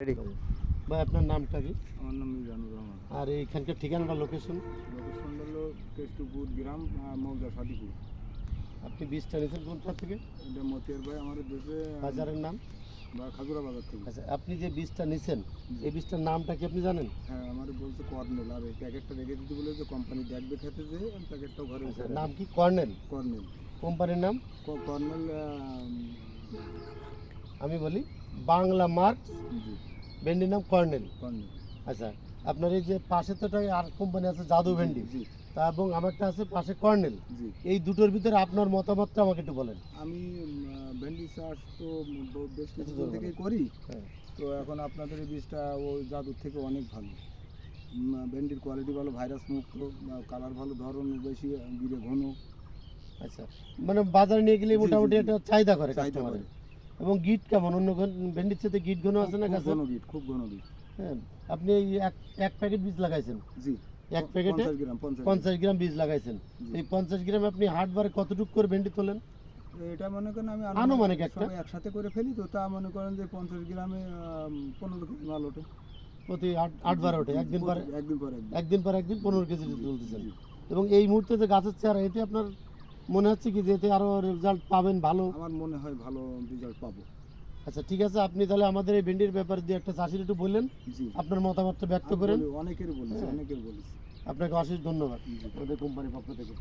Ready ভাই আপনার নামটা কি? আমার নাম মিজানুর রহমান। আর এইখানকার ঠিকানা লোকেশন লোকেশন হলো কেষ্টপুর গ্রাম মৌজা সাদিপুর। আপনি বীজটা নিয়েছেন কোনটা থেকে? এটা মতিয়ার ভাই আমাদের দেশে বাজারের নাম? বা খাজুরা বাজার থেকে। আচ্ছা আপনি যে বীজটা নিছেন এই বীজটার নামটা কি আপনি জানেন? হ্যাঁ আমার বলছে কর্নেল আর এই প্যাকেটটা রেখে দিতে বলে যে কোম্পানি দেখবে খেতে যে প্যাকেটটাও ঘরে আচ্ছা, নাম কি? কর্নেল? কর্নেল। কোম্পানির নাম? কর্নেল আমি বলি বাংলা মার্ক জি। ভেন্ডির নাম কর্নেল। আচ্ছা আপনার এই যে পাশে তো একটা আর কোম্পানি আছে জাদু ভেন্ডি। তা এবং আমারটা আছে পাশে কর্নেল। এই দুটোর ভিতরে আপনার মতামতটা আমাকে একটু বলেন। আমি ভেন্ডি চাষ তো বেশ কিছু থেকেই করি। হ্যাঁ। তো এখন আপনাদের এই বীজটা ও জাদুর থেকে অনেক ভালো। ভেন্ডির কোয়ালিটি ভালো ভাইরাস মুক্ত কালার ভালো ধরন বেশি গিরে ঘন। আচ্ছা মানে বাজারে নিয়ে গেলে মোটামুটি। একটা চাহিদা করে চাহিদা করে। এবং গিট কেমন? অন্য ভেন্ডির সাথে গিট ঘন আছে না কাছে ঘন গিট খুব ঘন গিট হ্যাঁ আপনি এক এক প্যাকেট বীজ লাগাইছেন। জি এক প্যাকেটে পঞ্চাশ গ্রাম বীজ লাগাইছেন। এই পঞ্চাশ গ্রাম আপনি হাটবারে কতটুকু করে ভেন্ডি তোলেন? এটা মনে করেন আমি আনুমানিক একটা? একসাথে করে ফেলি তো তা মনে করেন যে পঞ্চাশ গ্রামে পনেরো কেজি মাল ওঠে। প্রতি আট আটবার ওঠে একদিন পরে একদিন পরে একদিন। পর একদিন পনেরো কেজি তুলতেছেন। এবং এই মুহূর্তে যে গাছের চেহারা এতে আপনার মনে হচ্ছে কি যেতে আরও রেজাল্ট পাবেন ভালো? আমার মনে হয় ভালো রেজাল্ট পাবো। আচ্ছা ঠিক আছে আপনি তাহলে আমাদের এই ভেন্ডির ব্যাপারে দিয়ে একটা চাষির একটু বললেন। আপনার মতামতটা ব্যক্ত করেন। অনেকের বলেছি হ্যাঁ। অনেকের বলেছি। আপনাকে অশেষ ধন্যবাদ। আমাদের কোম্পানির পক্ষ থেকে।